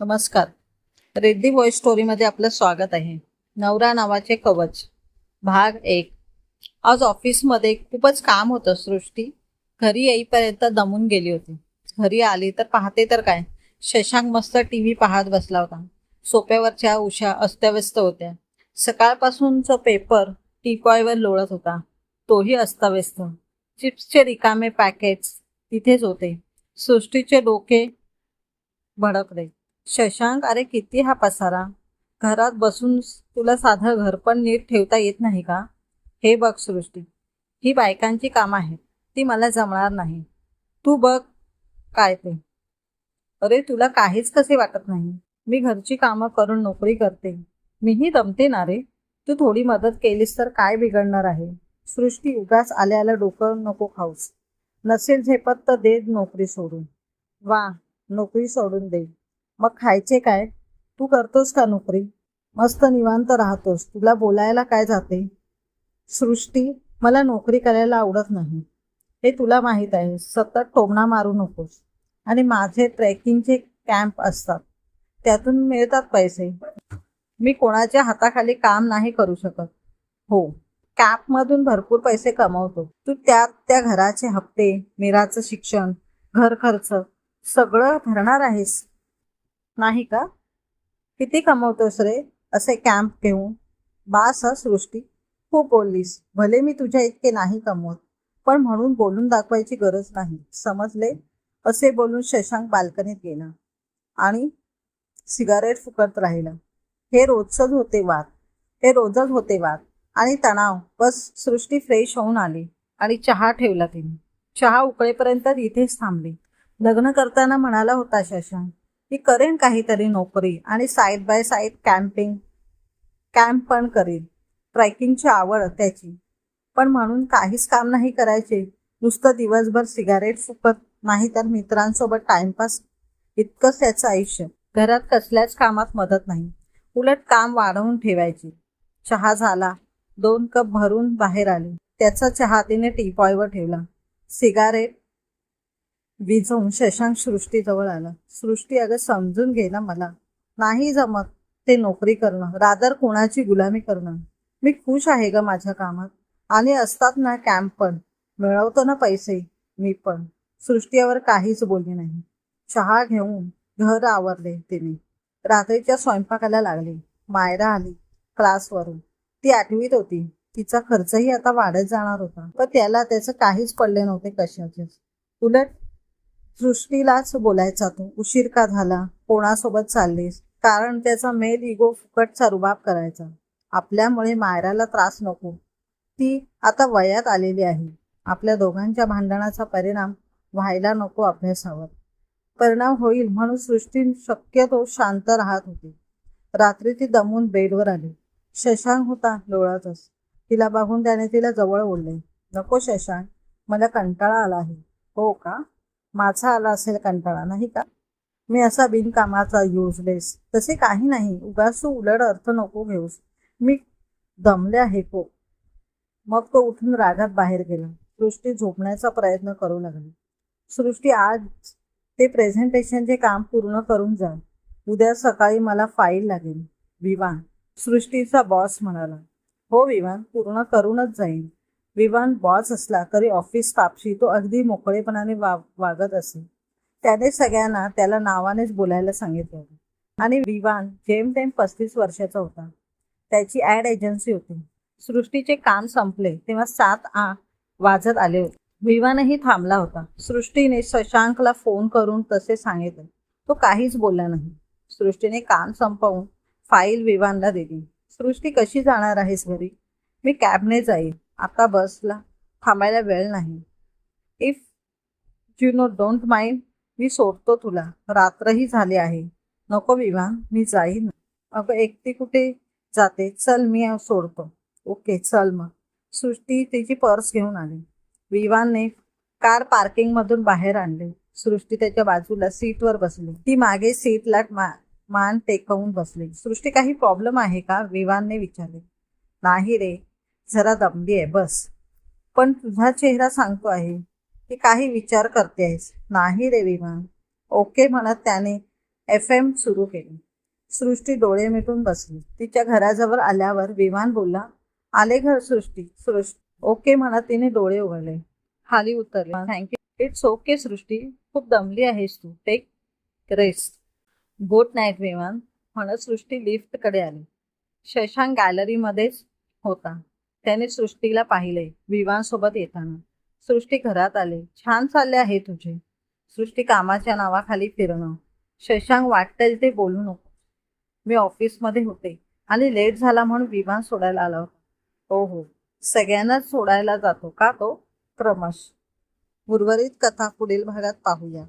नमस्कार. रेड्डी बॉय स्टोरीमध्ये आपलं स्वागत आहे. नवरा नावाचे कवच. भाग एक. आज ऑफिसमध्ये खूपच काम होतं सृष्टी. घरी येईपर्यंत दमून गेली होती. घरी आली तर पाहते तर काय? शशांक मस्त टी व्ही पाहत बसला होता. सोप्यावरच्या उषा अस्ताव्यस्त होत्या. सकाळपासूनचा पेपर टीपॉयवर लोळत होता तोही अस्ताव्यस्त. चिप्सचे रिकामे पॅकेट्स तिथेच होते. सृष्टीचे डोके भडकले. शशांक अरे किती हा पसारा. घरात बसून तुला साधं घर पण नीट ठेवता येत नाही का? हे बघ सृष्टी. ही बायकांची कामं आहेत. ती मला जमणार नाही. तू बघ काय ते. अरे तुला काहीच कसे वाटत नाही? मी घरची कामं करून नोकरी करते. मीही दमते ना रे. तू थोडी मदत केलीस तर काय बिघडणार आहे? सृष्टी उगाच आल्याला डोकं नको खाऊस. नसेल झेपत तर दे नोकरी सोडून. वा नोकरी सोडून दे. मग खायचे काय? तू करतोस का नोकरी? मस्त निवांत राहतोस. तुला बोलायला काय जाते? सृष्टी मला नोकरी करायला आवडत नाही. हे तुला माहीत आहे. सतत टोमणा मारू नकोस. आणि माझे ट्रेकिंगचे कॅम्प असतात. त्यातून मिळतात पैसे. मी कोणाच्या हाताखाली काम नाही करू शकत. हो. कॅम्पमधून भरपूर पैसे कमवतो. तू त्यात त्या घराचे हप्ते मिराचं शिक्षण घर खर्च सगळं भरणार आहेस. नाही का? किती कमवतोस रे? असे कॅम्प घेऊन. बास हा सृष्टी खूप बोललीस. भले मी तुझ्या इतके नाही कमवत पण म्हणून बोलून दाखवायची गरज नाही. समजले? असे बोलून शशांक बाल्कनीत गेला आणि सिगारेट फुकत राहिलं. हे रोजच होते वाद. हे रोजच होते वाद. आणि तणाव. बस सृष्टी फ्रेश होऊन आली आणि चहा ठेवला तिने. चहा उकळेपर्यंत इथेच थांबली. लग्न करताना म्हणाला होता शशांक मी करेन काहीतरी नोकरी आणि side by side camping camp पण करेन. ट्रॅकिंगची आवड त्याची. पण म्हणून काहीच काम नाही करायचे. नुसतं दिवसभर सिगारेट फुकत नाही तर मित्रांसोबत टाइमपास इतकंच त्याचं आयुष्य. घरात कसल्याच कामात मदत नाही. उलट काम वाढवून ठेवायची. चहा झाला दोन कप भरून बाहेर आली. त्याचा चहा तिने टीपॉयवर ठेवला. सिगारेट विझवून शशांक सृष्टीजवळ आला. सृष्टी अगं समजून घे ना मला. नाही जमत ते नोकरी करणं. रादर कोणाची गुलामी करणं. मी खुश आहे ग माझ्या कामात. आणि असतात ना कॅम्प पण. मिळवतो ना पैसे. मी पण. सृष्टीवर काहीच बोलली नाही. चहा घेऊन घर आवरले तिने. रात्रीच्या स्वयंपाकाला लागली. मायरा आली क्लासवरून. ती आठवीत होती. तिचा खर्चही आता वाढत जाणार होता. पण त्याला त्याचं काहीच पडले नव्हते कशाचेच. उलट सृष्टीलाच बोलायचा तू. उशीर का झाला? कोणासोबत चाललीस? कारण त्याचा मेल इगो फुकटचा रुबाब करायचा. आपल्यामुळे मायराला त्रास नको. ती आता वयात आलेली आहे. आपल्या दोघांच्या भांडणाचा परिणाम व्हायला नको अभ्यासावर. परिणाम होईल म्हणून सृष्टी शक्यतो शांत राहत होती. रात्री ती दमून बेडवर आली. शशांक होता डोळातच तिला बघून त्याने तिला जवळ ओढले. नको शशांक मला कंटाळा आला आहे. हो का? माझा आला असेल कंटाळा नाही का? मी असा बिनकामाचा युजलेस तसे काही नाही. उगासू उलट अर्थ नको घेऊस. मी दमले आहे को मग तो उठून रागात बाहेर गेला. सृष्टी झोपण्याचा प्रयत्न करू लागली. सृष्टी आज ते प्रेझेंटेशनचे काम पूर्ण करून जा. उद्या सकाळी मला फाईल लागेल. विवान. सृष्टीचा बॉस म्हणाला. हो विवान. पूर्ण करूनच जाईन. विवान बॉस असला तरी ऑफिस स्टाफशी तो अगदी मोकळेपणाने वा वागत असे. त्याने सगळ्यांना त्याला नावानेच बोलायला सांगितले होते. आणि विवान जेमतेम पस्तीस वर्षाचा होता. त्याची ॲड एजन्सी होती. सृष्टीचे काम संपले तेव्हा सात आ वाजत आले होते. विवानही थांबला होता. सृष्टीने शशांकला फोन करून तसे सांगितले. तो काहीच बोलला नाही. सृष्टीने काम संपवून फाईल विवानला दिली. सृष्टी कशी जाणार आहेस घरी? मी कॅबने जाईल आता बसला. थांबायला वेळ नाही. If you no don't mind मी सोडतो तुला. रात्रही झाली आहे. नको विवा मी जाईन. अगं एकटी कुठे जाते? चल मी सोडतो. ओके चल मग. सृष्टी तिची पर्स घेऊन आली. विवानने कार पार्किंगमधून बाहेर आणले. सृष्टी त्याच्या बाजूला सीटवर बसली. ती मागे सीटला मा मान टेकवून बसली. सृष्टी काही प्रॉब्लेम आहे का? विवानने विचारले. नाही रे. जरा दमली आहे बस. पण तुझा चेहरा सांगतो आहे की काही विचार करते आहेस. नाही रे विमान ओके म्हणत त्याने एफ एम सुरू केली. सृष्टी डोळे मिटून बसली. तिच्या घराजवळ आल्यावर विमान बोलला आले घर सृष्टी. सृष्टी ओके म्हणत तिने डोळे उघडले. खाली उतरले. Thank you it's okay Srishti. खूप दमली आहेस तू. Take rest good night Viman. म्हणत सृष्टी लिफ्टकडे आली. शशांक गॅलरीमध्येच होता. त्याने सृष्टीला पाहिले विवांसोबत येताना. सृष्टी घरात आले. छान चालले आहे तुझे. सृष्टी कामाच्या नावाखाली फिरणं. शशांक वाटेल ते बोलू नको. मी ऑफिसमध्ये होते आणि लेट झाला म्हणून विमान सोडायला आला. होता हो हो. सगळ्यांनाच सोडायला जातो का तो? क्रमश. उर्वरित कथा पुढील भागात पाहूया.